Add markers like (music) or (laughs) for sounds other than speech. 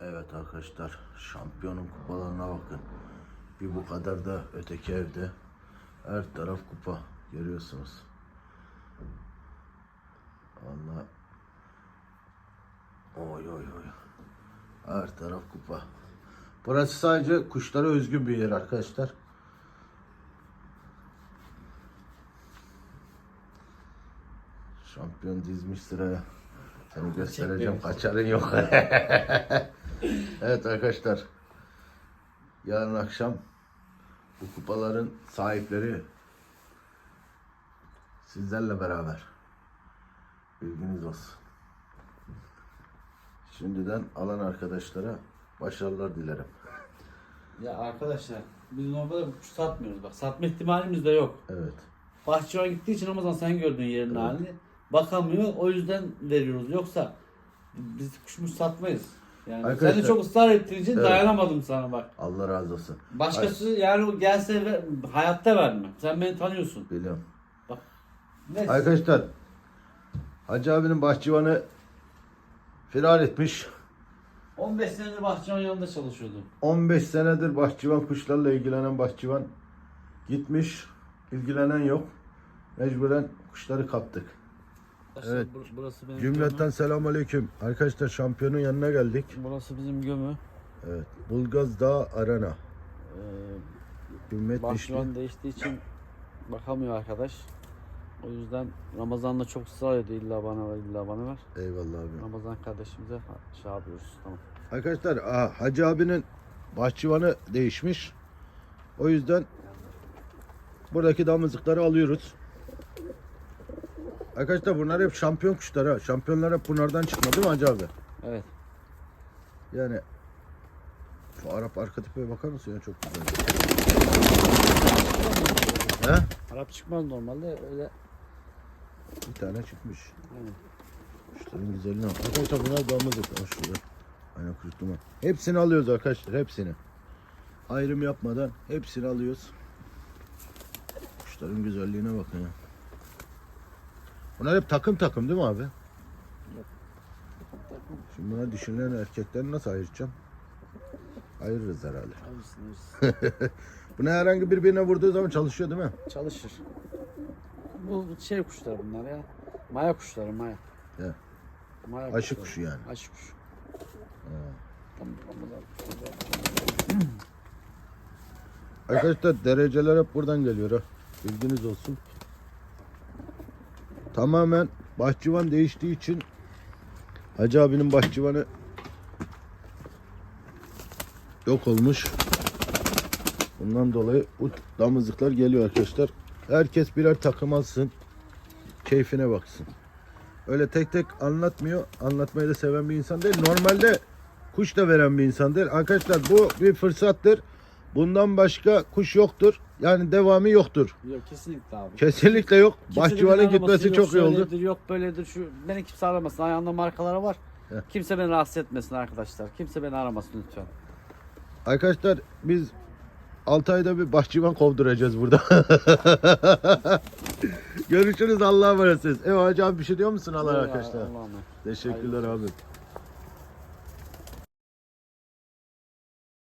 Evet arkadaşlar şampiyonun kupalarına bakın. Bir bu kadar da öteki evde. Her taraf kupa görüyorsunuz. Allah. Oy oy oy. Her taraf kupa. Burası sadece kuşlara özgün bir yer arkadaşlar. Şampiyon dizmiş sıraya. Seni göstereceğim kaçarın yok. (laughs) evet arkadaşlar. Yarın akşam bu kupaların sahipleri sizlerle beraber. Bilginiz olsun. Şimdiden alan arkadaşlara başarılar dilerim. Ya arkadaşlar biz normalde kuş satmıyoruz bak. Satma ihtimalimiz de yok. Evet. Bahçıvan gittiği için Ramazan sen gördün yerin Evet. halini. Bakamıyor o yüzden veriyoruz. Yoksa biz kuşmuş satmayız. Yani sen Arkadaşlar- de çok ısrar ettiğin için Evet. dayanamadım sana bak. Allah razı olsun. Başkası yani o gelse ve hayatta vermem. Sen beni tanıyorsun. Biliyorum. Neyse. Arkadaşlar Hacı abinin bahçıvanı firar etmiş. 15 senedir Bahçıvan yanında çalışıyordum. 15 senedir bahçıvan kuşlarla ilgilenen bahçıvan gitmiş. ilgilenen yok. Mecburen kuşları kaptık. Evet. Bur- Burası benim Cümleten gömü. selamun aleyküm. Arkadaşlar şampiyonun yanına geldik. Burası bizim gömü. Evet. Bulgaz Dağı Arena. Ee, Ümmet. Bahçıvan değiştiği için bakamıyor arkadaş. O yüzden Ramazan'da çok ısrar ediyor illa bana ver illa bana ver. Eyvallah abi. Ramazan kardeşimize şey yapıyoruz tamam. Arkadaşlar aa, Hacı abinin bahçıvanı değişmiş. O yüzden buradaki damızlıkları alıyoruz. Arkadaşlar bunlar hep şampiyon kuşlar ha. Şampiyonlar hep bunlardan çıkma değil mi Hacı abi? Evet. Yani şu Arap arka tipeye bakar mısın ya çok güzel. He? Arap çıkmaz normalde öyle. Bir tane çıkmış. Aynen. Kuşların güzelliğine bak. Arkadaşlar bunlar. Al şurada. Aynen kurutma. Hepsini alıyoruz arkadaşlar. Hepsini. Ayrım yapmadan hepsini alıyoruz. Kuşların güzelliğine bakın ya. Bunlar hep takım takım değil mi abi? Şimdi buna düşünen erkekleri nasıl ayıracağım? Ayırırız herhalde. (laughs) Buna herhangi birbirine vurduğu zaman çalışıyor değil mi? Çalışır. Bu şey kuşlar bunlar ya. Maya kuşları maya. He. Maya Aşı kuşları. kuşu yani. Aşı kuşu. He. Tamam, Ramazan. Arkadaşlar dereceler hep buradan geliyor ha. Bilginiz olsun. Tamamen bahçıvan değiştiği için Hacı abinin bahçıvanı yok olmuş. Bundan dolayı bu damızlıklar geliyor arkadaşlar. Herkes birer takım alsın. Keyfine baksın. Öyle tek tek anlatmıyor. Anlatmayı da seven bir insan değil. Normalde kuş da veren bir insan değil. Arkadaşlar bu bir fırsattır. Bundan başka kuş yoktur. Yani devamı yoktur. Yok kesinlikle abi. Kesinlikle yok. Kimse Bahçıvanın beni aramasın, gitmesi yok çok iyi oldu. şöyledir, Yok böyledir şu beni kimse aramasın. Ayağımda markaları var. Heh. Kimse beni rahatsız etmesin arkadaşlar. Kimse beni aramasın lütfen. Arkadaşlar biz 6 ayda bir bahçıvan kovduracağız burada. (laughs) Görüşürüz Allah'a emanetsiniz. Evet abi bir şey diyor musun Allah arkadaşlar? Allah'a emanet. Teşekkürler abi.